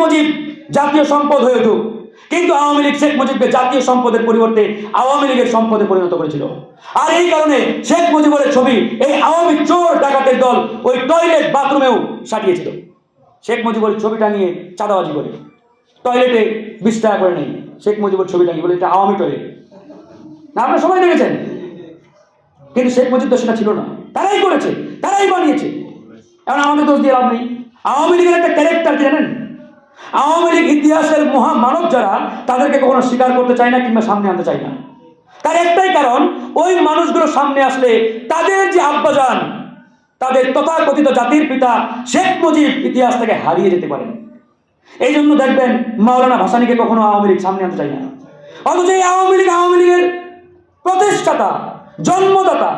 মুজিব জাতীয় সম্পদ হয়ে উঠুক। কিন্তু আওয়ামী লীগ শেখ মুজিবকে জাতীয় সম্পদের পরিবর্তে আওয়ামী লীগের সম্পদে পরিণত করেছিল। আর এই কারণে শেখ মুজিবের ছবি, এই আওয়ামী চোর ডাকাতের দল ওই টয়লেট বাথরুমেও সাটিয়েছিল। শেখ মুজিবের ছবি টাঙিয়ে চাঁদাবাজি করে। টয়লেটে বিশ টাকা করে নেই। শেখ মুজিবের ছবি টাঙিয়ে বলে, এটা আওয়ামী টয়লেট। না, আপনারা সবাই দেখেছেন। কিন্তু শেখ মুজিব তো সেটা ছিল না। তারাই করেছে, তারাই বানিয়েছে। এখন আমাদের দোষ দিয়ে লাভ নেই। আওয়ামী লীগের একটা ক্যারেক্টার জানেন? আওয়ামী লীগ ইতিহাসের মহা মানব যারা, তাদেরকে কখনো স্বীকার করতে চায় না কিংবা সামনে আনতে চায় না। তার একটাই কারণ, ওই মানুষগুলো সামনে আসলে তাদের যে আব্বাজান, তাদের তথাকথিত জাতির পিতা শেখ মুজিব ইতিহাস থেকে হারিয়ে যেতে পারেন। এই জন্য দেখবেন মাওলানা ভাসানীকে কখনো আওয়ামী লীগ সামনে আনতে চায় না। অথচ এই আওয়ামী লীগ আওয়ামী লীগের প্রতিষ্ঠাতা, জন্মদাতা,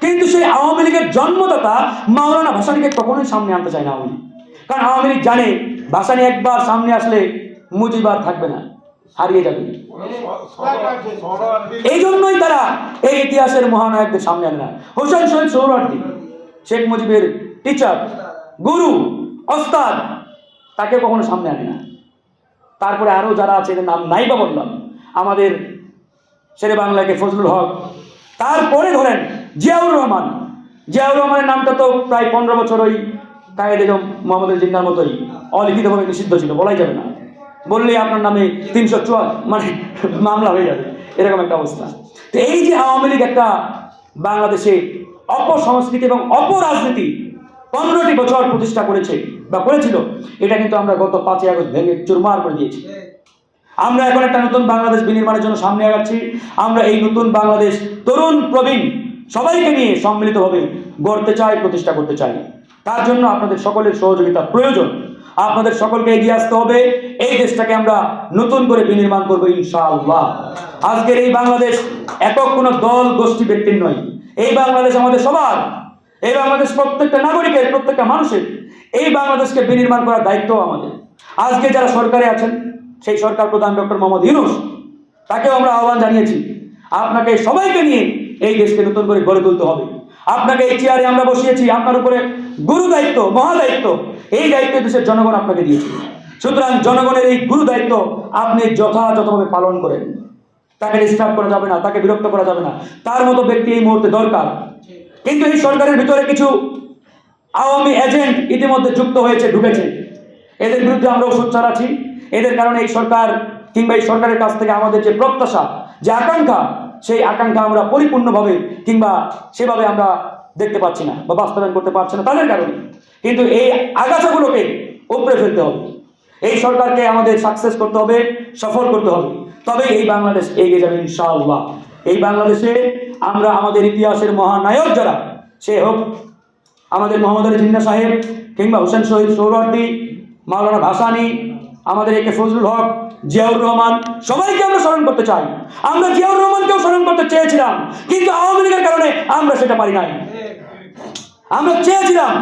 কিন্তু সেই আওয়ামী লীগের জন্মদাতা মাওলানা ভাসানীকে কখনোই সামনে আনতে চায় না আওয়ামী লীগ। কারণ আওয়ামী লীগ জানে ভাসানী একবার সামনে আসলে মুজিবার থাকবে না, হারিয়ে যাবে। এই জন্যই তারা এই ইতিহাসের মহানায়কদের সামনে আনে না। হোসেন শহীদ সৌরার্দি শেখ মুজিবের টিচার গুরু অস্তাদ তাকে কখনো সামনে আনে না। তারপরে আরও যারা আছে, এদের নাম নাই বা বললাম, আমাদের শেরে বাংলাকে ফজলুল হক, তারপরে ধরেন জিয়াউর রহমান। জিয়াউর রহমানের নামটা তো প্রায় পনেরো বছর ওই কায়েদ এজম মোহাম্মদের জিন্নার মতোই অলিখিতভাবে নিষিদ্ধ ছিল, বলাই যাবে না। বললেই আপনার নামে তিনশো চুয়া মানে মামলা হয়ে যাবে, এরকম একটা অবস্থা। তো এই যে আওয়ামী লীগ একটা বাংলাদেশে অপসংস্কৃতি এবং অপরাজনীতি পনেরোটি বছর প্রতিষ্ঠা করেছে বা করেছিল, এটা কিন্তু আমরা গত পাঁচই আগস্ট ভেঙে চুরমার করে দিয়েছি। আমরা এখন একটা নতুন বাংলাদেশ বিনির্মাণের জন্য সামনে আগাচ্ছি। আমরা এই নতুন বাংলাদেশ তরুণ প্রবীণ সবাইকে নিয়ে সম্মিলিতভাবে গড়তে চাই, প্রতিষ্ঠা করতে চাই। তার জন্য আপনাদের সকলের সহযোগিতা প্রয়োজন। আপনাদের সকলকে এগিয়ে আসতে হবে। এই দেশটাকে আমরা নতুন করে বিনির্মাণ করব ইনশাআল্লাহ। আজকের এই বাংলাদেশ একক কোনো দল গোষ্ঠী ব্যক্তির নয়। এই বাংলাদেশ আমাদের সবার এই বাংলাদেশ প্রত্যেকটা নাগরিকের, প্রত্যেকটা মানুষের, এই বাংলাদেশকে বিনির্মাণ করার দায়িত্ব আমাদের। আজকে যারা সরকারে আছেন, সেই সরকার প্রধান ডক্টর মোহাম্মদ ইউনুস, তাকেও আমরা আহ্বান জানিয়েছি, আপনাকে সবাইকে নিয়ে এই দেশকে নতুন করে গড়ে তুলতে হবে। আপনাকে এই চেয়ারে আমরা বসিয়েছি, আপনার উপরে গুরু দায়িত্ব, মহা দায়িত্ব। এই দায়িত্ব দেশের জনগণ আপনাকে দিয়েছে। সুতরাং জনগণের এই গুরু দায়িত্ব আপনি যথাযথভাবে পালন করেন। তাকে ডিস্টার্ব করা যাবে না, তাকে বিরক্ত করা যাবে না। তার মতো ব্যক্তি এই মুহূর্তে দরকার। কিন্তু এই সরকারের ভিতরে কিছু আওয়ামী এজেন্ট ইতিমধ্যে যুক্ত হয়েছে, ঢুকেছে। এদের বিরুদ্ধে আমরাও সোচ্চার আছি এদের কারণে এই সরকার কিংবা এই সরকারের কাছ থেকে আমাদের যে প্রত্যাশা, যে আকাঙ্ক্ষা সেই আকাঙ্ক্ষা আমরা পরিপূর্ণভাবে কিংবা সেভাবে আমরা দেখতে পাচ্ছি না বা বাস্তবায়ন করতে পারছি না তাদের কারণে। কিন্তু এই আগাছাগুলোকে উপড়ে ফেলতে হবে। এই সরকারকে আমাদের সাকসেস করতে হবে, সফল করতে হবে। তবে এই বাংলাদেশ এগিয়ে যাবে ইনশাআল্লাহ। এই বাংলাদেশে আমরা আমাদের ইতিহাসের মহানায়ক যারা, সে হোক আমাদের মোহাম্মদ আলী জিন্না সাহেব কিংবা হোসেন শহীদ সৌরর্দি মাওলানা ভাসানি আমাদের একে ফজলুল হক, জিয়াউর রহমান, সবাইকে আমরা স্মরণ করতে চাই। আমরা জিয়াউর রহমানকেও স্মরণ করতে চেয়েছিলাম, কিন্তু আওয়ামী লীগের কারণে আমরা সেটা পারি নাই। আমরা চেয়েছিলাম